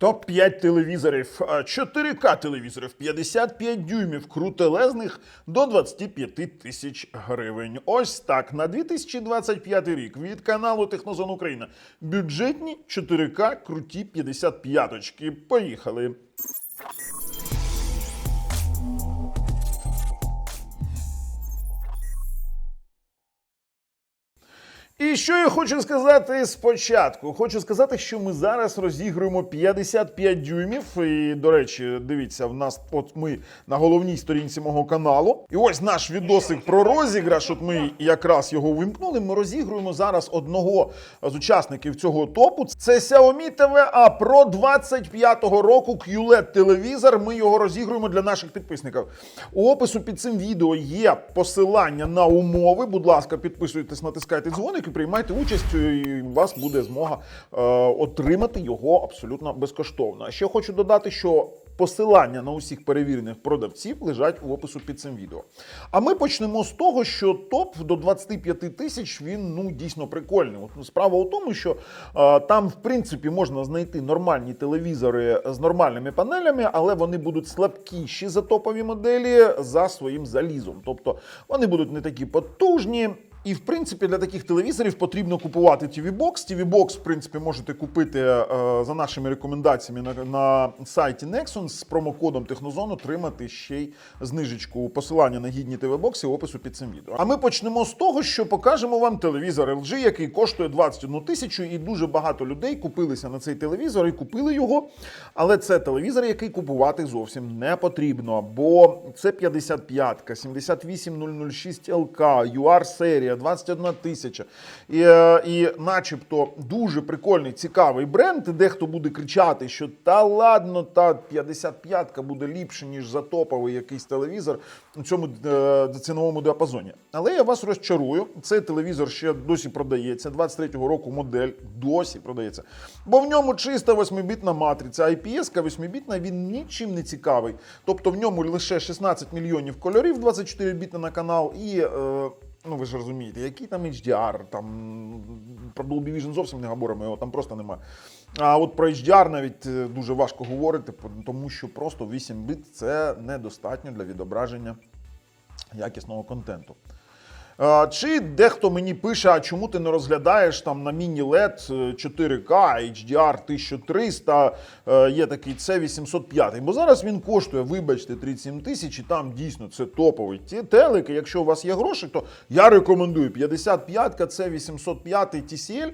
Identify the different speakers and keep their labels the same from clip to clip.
Speaker 1: Топ-5 телевізорів, а, 4К телевізорів, 55 дюймів, крутелезних до 25 тисяч гривень. Ось так на 2025 рік від каналу Технозон Україна. Бюджетні 4К круті 55-очки. Поїхали. І що я хочу сказати спочатку? Хочу сказати, що ми зараз розігруємо 55 дюймів. І, до речі, дивіться, в нас от ми на головній сторінці мого каналу. І ось наш відосик про розіграш. От ми якраз його вимкнули. Ми розігруємо зараз одного з учасників цього топу. Це Xiaomi TVA Pro 25-го року QLED телевізор. Ми його розігруємо для наших підписників. У опису під цим відео є посилання на умови. Будь ласка, підписуйтесь, натискайте дзвоник і приймайте участь. І у вас буде змога е, отримати його абсолютно безкоштовно. А ще хочу додати, що посилання на усіх перевірених продавців лежать у опису під цим відео. А ми почнемо з того, що топ до 25 тисяч він ну дійсно прикольний. От, ну, справа у тому, що е, там в принципі можна знайти нормальні телевізори з нормальними панелями, але вони будуть слабкіші за топові моделі за своїм залізом. Тобто вони будуть не такі потужні. І в принципі для таких телевізорів потрібно купувати TV Box. TV Box, в принципі, можете купити е, за нашими рекомендаціями на, на сайті Nexon з промокодом Технозон отримати ще й знижечку посилання на гідні TV Box в опису під цим відео. А ми почнемо з того, що покажемо вам телевізор LG, який коштує 21 тисячу, і дуже багато людей купилися на цей телевізор і купили його. Але це телевізор, який купувати зовсім не потрібно, бо це 55-ка, 78006 ЛК, UR серія, 21 тисяча. І, е, і начебто дуже прикольний, цікавий бренд. І дехто буде кричати, що та ладно, та 55-ка буде ліпше, ніж за топовий якийсь телевізор у цьому е, ціновому діапазоні. Але я вас розчарую, цей телевізор ще досі продається. 23-го року модель досі продається. Бо в ньому чиста 8-бітна матриця, IPS 8-бітна, він нічим не цікавий. Тобто в ньому лише 16 мільйонів кольорів, 24 біта на канал і. Е, Ну, ви ж розумієте, який там HDR, там про Dolby Vision зовсім не говоримо, його там просто немає. А от про HDR навіть е, дуже важко говорити, тому що просто 8 бит це недостатньо для відображення якісного контенту. А, Чи дехто мені пише, а чому ти не розглядаєш там на міні-LED 4К, HDR 1300, е, є такий C805. Бо зараз він коштує, вибачте, 37 тисяч, і там дійсно це топовий ті телек. і Якщо у вас є гроші, то я рекомендую 55-ка, C805 TCL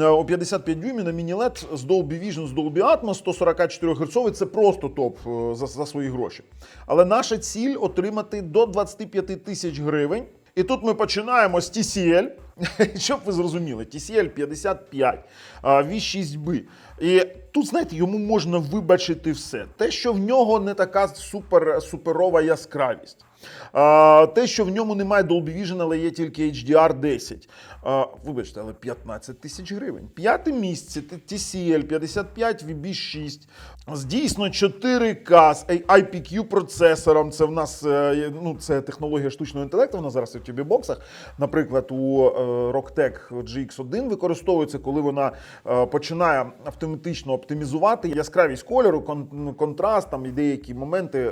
Speaker 1: е, о 55 дюймів на міні-LED з Dolby Vision, з Dolby Atmos 144 Гц. Це просто топ е, за, за свої гроші. Але наша ціль отримати до 25 тисяч гривень. І тут ми починаємо з TCL, щоб ви зрозуміли, TCL 55, V6B. І тут, знаєте, йому можна вибачити все. Те, що в нього не така супер, суперова яскравість. А, те, що в ньому немає Dolby Vision, але є тільки HDR 10. А, вибачте, але 15 тисяч гривень. П'яте місце TCL 55 VB6. З дійсно 4К з IPQ процесором. Це в нас е, ну, це технологія штучного інтелекту. Вона зараз і в тюбі боксах. Наприклад, у е, Rocktech GX1 використовується, коли вона е, починає автоматично оптимізувати яскравість кольору, кон- контраст там і деякі моменти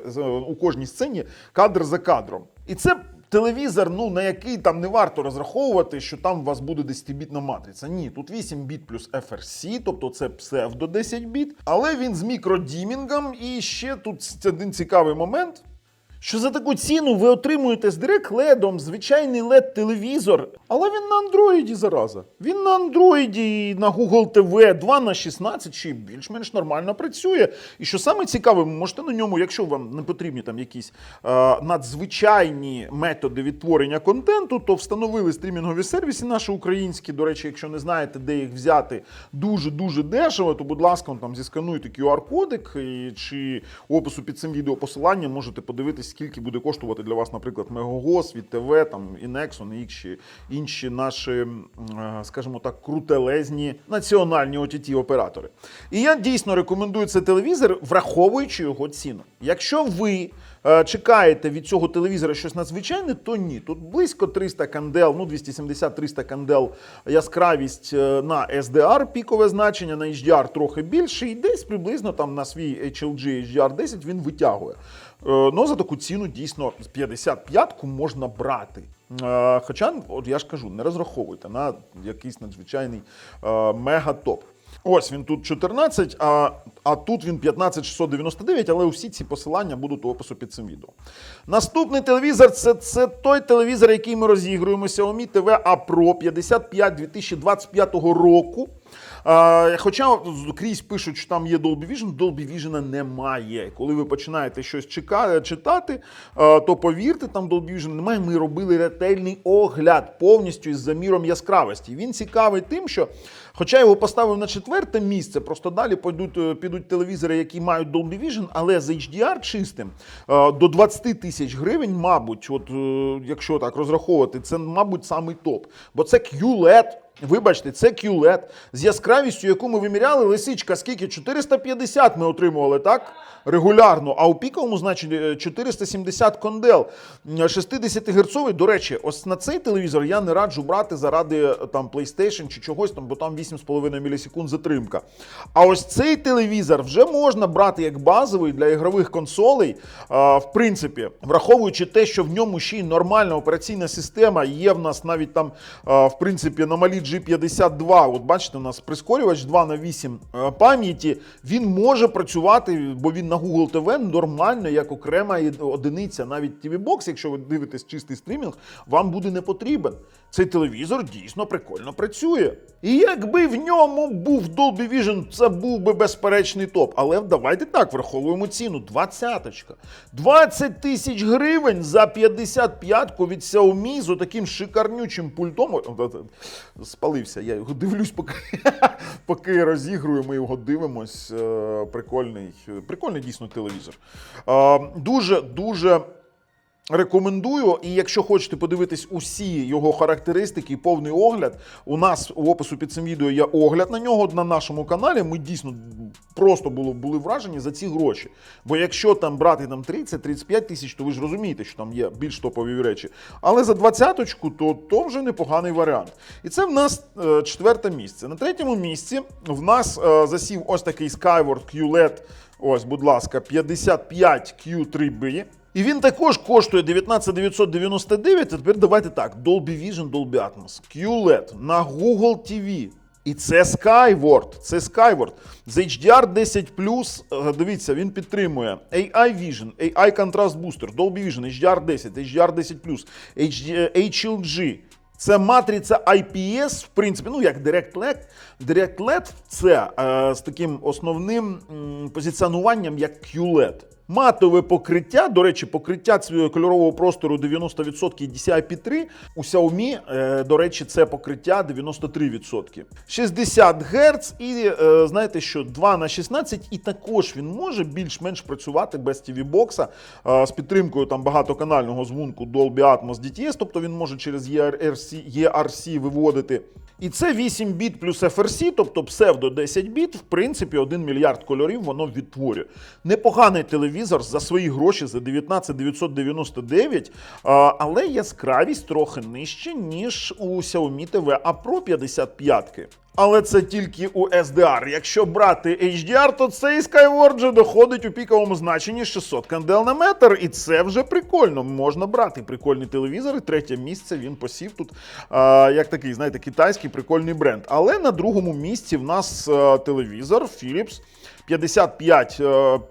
Speaker 1: у кожній сцені кадр за кадром. І це телевізор, ну на який там не варто розраховувати, що там у вас буде 10-бітна матриця. Ні, тут 8 біт плюс FRC, тобто це псевдо 10 біт, але він з мікродімінгом. І ще тут один цікавий момент. Що за таку ціну ви отримуєте з Direct LED звичайний led телевізор, але він на андроїді зараза. Він на андроїді і на Google TV 2 на 16 чи більш-менш нормально працює. І що саме цікаве, ви можете на ньому, якщо вам не потрібні там якісь е, надзвичайні методи відтворення контенту, то встановили стрімінгові сервіси наші українські. До речі, якщо не знаєте, де їх взяти дуже-дуже дешево, то будь ласка, там зіскануйте QR-кодик чи опису під цим відео посилання можете скільки буде коштувати для вас, наприклад, Мегого, від ТВ, там і Nexon, і інші, інші наші, е, скажімо так, крутелезні національні ott оператори. І я дійсно рекомендую цей телевізор, враховуючи його ціну. Якщо ви е, чекаєте від цього телевізора щось надзвичайне, то ні. Тут близько 300 кандел, ну 270-300 кандел яскравість е, на SDR, пікове значення, на HDR трохи більше, і десь приблизно там на свій HLG HDR10 він витягує. Е, Ну, за таку ціну дійсно з 55-ку можна брати. Е, Хоча, от я ж кажу, не розраховуйте на якийсь надзвичайний е, мега-топ. Ось він тут 14, а, а тут він 15699, але усі ці посилання будуть у опису під цим відео. Наступний телевізор це, це той телевізор, який ми розігруємо Xiaomi TV A Pro 55 2025 року. Хоча крізь пишуть, що там є Dolby Vision, Dolby Vision немає. Коли ви починаєте щось читати, то повірте, там Dolby Vision немає. Ми робили ретельний огляд повністю із заміром яскравості. Він цікавий тим, що, хоча його поставив на четверте місце, просто далі підуть, е, підуть телевізори, які мають Dolby Vision, але з HDR чистим до 20 тисяч гривень, мабуть, от е, якщо так розраховувати, це, мабуть, самий топ. Бо це QLED. Вибачте, це QLED з яскравістю, яку ми виміряли. Лисичка, скільки? 450 ми отримували, так? Регулярно. А у піковому значенні е, 470 кондел. 60 герцовий. До речі, ось на цей телевізор я не раджу брати заради е, там PlayStation чи чогось там, бо там 8,5 мілісекунд затримка. А ось цей телевізор вже можна брати як базовий для ігрових консолей. В принципі, враховуючи те, що в ньому ще й нормальна операційна система, є в нас навіть там, в принципі, на малій G52. От бачите, у нас прискорювач 2 на 8 е, пам'яті. Він може працювати, бо він на Google TV нормально, як окрема одиниця. Навіть TV Box, якщо ви дивитесь чистий стрімінг, вам буде не потрібен. Цей телевізор дійсно прикольно працює. І якби в ньому був Dolby Vision, це був би безперечний топ. Але давайте так, враховуємо ціну. Двадцяточка. 20 тисяч гривень за 55-ку від Xiaomi з таким шикарнючим пультом. Спалився, я його дивлюсь, поки, поки розігрую, ми його дивимось. Е, Прикольний, прикольний дійсно телевізор. Е, Дуже, дуже. Рекомендую, і якщо хочете подивитись усі його характеристики і повний огляд, у нас у опису під цим відео є огляд на нього на нашому каналі. Ми дійсно просто було, були вражені за ці гроші. Бо якщо там брати там 30-35 тисяч, то ви ж розумієте, що там є більш топові речі. Але за двадцяточку, то, то вже непоганий варіант. І це в нас е, четверте місце. На третьому місці в нас е, засів ось такий Skyward QLED. Ось, будь ласка, 55 Q3B. І він також коштує 19999. А тепер давайте так: Dolby Vision, Dolby Atmos, QLED на Google TV. І це Skyward. Це Skyward. З HDR 10 е, дивіться, він підтримує AI Vision, AI Contrast Booster, Dolby Vision, HDR 10, HDR 10 HLG. Це матриця IPS, в принципі, ну як Direct LED. Direct LED це е, з таким основним м, позиціонуванням як QLED. Матове покриття, до речі, покриття кольорового простору 90% DCI-P3. У Xiaomi, е, до речі, це покриття 93%. 60 Гц і е, знаєте що, 2 на 16 і також він може більш-менш працювати без TV бокса е, з підтримкою там багатоканального звунку Dolby Atmos DTS, тобто він може через ERC, ERC виводити. І це 8 біт плюс FRC, тобто псевдо 10 біт, в принципі, 1 мільярд кольорів воно відтворює. Непоганий телевізор за свої гроші за 19999, але яскравість трохи нижче, ніж у Xiaomi TV A Pro 55. Але це тільки у SDR. Якщо брати HDR, то цей Skyward вже доходить у піковому значенні 600 кандел на метр. І це вже прикольно. Можна брати прикольний телевізор. І третє місце він посів тут а, як такий, знаєте, китайський прикольний бренд. Але на другому місці в нас а, телевізор Philips 55 е,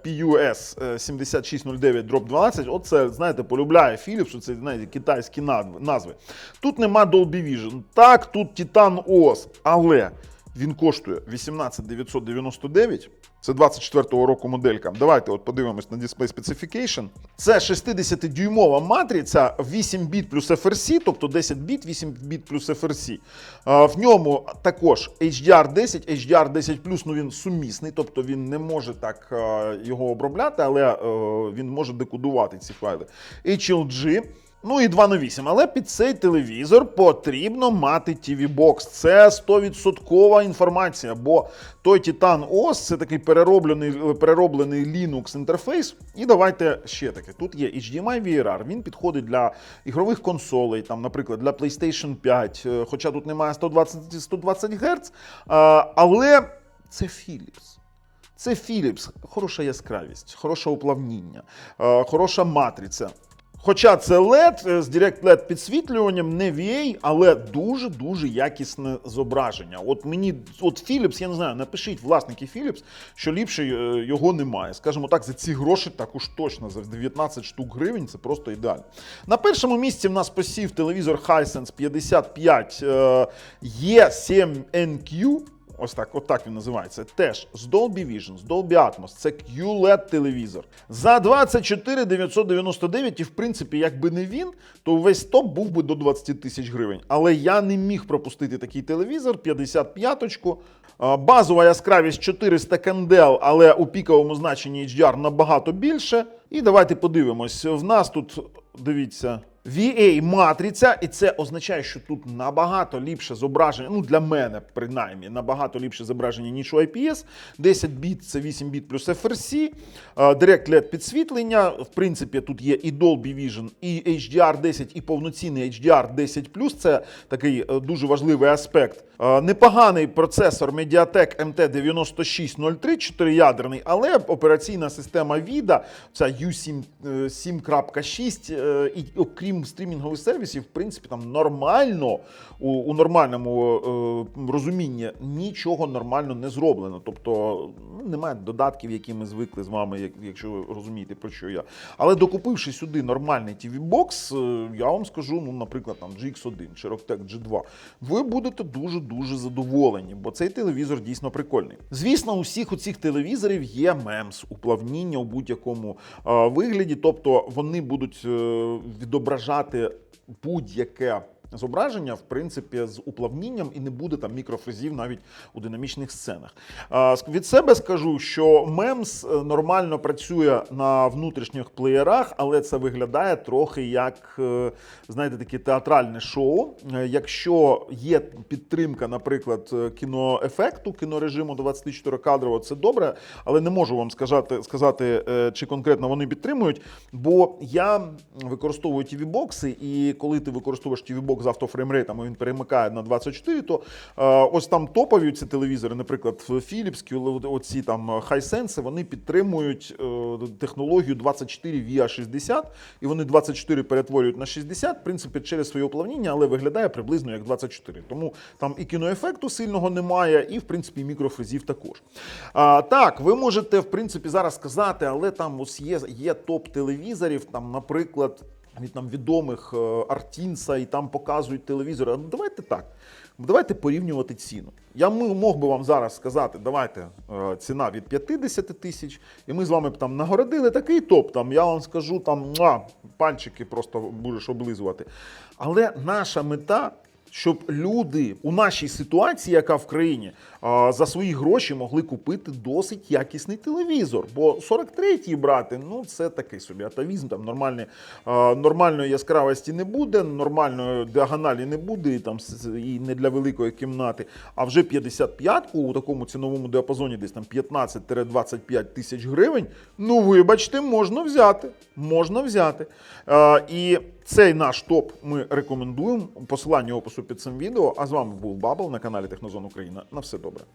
Speaker 1: PUS е, 7609 Drop 12. Оце, знаєте, полюбляє Philips, це знаєте, китайські назви. Тут нема Dolby Vision. Так, тут Titan OS, але він коштує 18 999. Це 24-го року моделька. Давайте от подивимось на Display Specification. Це 60-дюймова матриця 8 біт плюс FRC, тобто 10 біт, 8 біт плюс FRC. В ньому також HDR 10, HDR 10 ну він сумісний, тобто він не може так його обробляти, але е, він може декодувати ці файли. HLG. Ну і 2 на 8. Але під цей телевізор потрібно мати TV Box. Це 100% інформація, бо той Titan OS це такий перероблений, перероблений Linux інтерфейс. І давайте ще таке. Тут є HDMI VRR, він підходить для ігрових консолей, там, наприклад, для PlayStation 5, е, хоча тут немає 120, 120 Гц. Але це Philips. Це Philips, хороша яскравість, хороше уплавніння, е, хороша матриця. Хоча це LED е, з Direct LED підсвітлюванням, не VA, але дуже-дуже якісне зображення. От мені, от Philips, я не знаю, напишіть власники Philips, що ліпше е, його немає. Скажімо так, за ці гроші так уж точно, за 19 штук гривень це просто ідеально. На першому місці в нас посів телевізор Hisense 55 е, E7NQ. Ось так, от так він називається. Теж з Dolby Vision, з Dolby Atmos. Це QLED телевізор. За 24 999, і в принципі, якби не він, то весь топ був би до 20 тисяч гривень. Але я не міг пропустити такий телевізор, 55-очку. Базова яскравість 400 кандел, але у піковому значенні HDR набагато більше. І давайте подивимось. В нас тут, дивіться, VA матриця, і це означає, що тут набагато ліпше зображення. Ну для мене принаймні набагато ліпше зображення, ніж у IPS. 10 біт це 8 біт плюс FRC, Direct LED підсвітлення. В принципі, тут є і Dolby Vision, і HDR 10, і повноцінний HDR 10 Це такий е, дуже важливий аспект. Непоганий процесор Mediatek MT9603, 4-ядерний, але операційна система VIDA, ця U7 е, 7.6, е, і окрім стрімінгових сервісів, в принципі, там нормально у, у нормальному е, розумінні нічого нормально не зроблено. Тобто ну, немає додатків, які ми звикли з вами, як- якщо ви розумієте, про що я. Але докупивши сюди нормальний TV-бокс, е, я вам скажу, ну, наприклад, там GX1 чи Rocktec G2, ви будете дуже-дуже задоволені, бо цей телевізор дійсно прикольний. Звісно, у всіх у цих телевізорів є мемс, уплавніння у будь-якому е, вигляді, тобто вони будуть е, відображати будь-яке. Зображення, в принципі, з уплавнінням і не буде там мікрофрезів навіть у динамічних сценах. Від себе скажу, що мемс е, нормально працює на внутрішніх плеєрах, але це виглядає трохи як, е, знаєте, таке театральне шоу. Е, Якщо є підтримка, наприклад, кіноефекту, кінорежиму 24 кадрово, це добре, але не можу вам сказати, сказати чи конкретно вони підтримують, бо я використовую TV-бокси, і коли ти використовуєш TV-бокс з автофреймрейтом, і він перемикає на 24, то е, ось там топові ці телевізори, наприклад, Philips, оці там Hisense, вони підтримують е, технологію 24 via 60, і вони 24 перетворюють на 60, в принципі, через своє уплавніння, але виглядає приблизно як 24. Тому там і кіноефекту сильного немає, і в принципі і мікрофрезів також. А, так, ви можете в принципі зараз сказати, але там ось є, є топ телевізорів, там, наприклад. Від там відомих е, Артінса і там показують телевізори. Ну, давайте так. Давайте порівнювати ціну. Я мог би вам зараз сказати, давайте е, ціна від 50 тисяч, і ми з вами б там нагородили такий топ. Там я вам скажу там пальчики просто будеш облизувати. Але наша мета. Щоб люди у нашій ситуації, яка в країні, за свої гроші могли купити досить якісний телевізор. Бо 43-й брати, ну це такий собі атавізм, там нормальні, нормальної яскравості не буде, нормальної діагоналі не буде, і там і не для великої кімнати. А вже 55-ку у такому ціновому діапазоні, десь там 15-25 тисяч гривень. Ну, вибачте, можна взяти. Можна взяти. І цей наш топ ми рекомендуємо. Посилання опису під цим відео. А з вами був Бабл на каналі Технозон Україна. На все добре.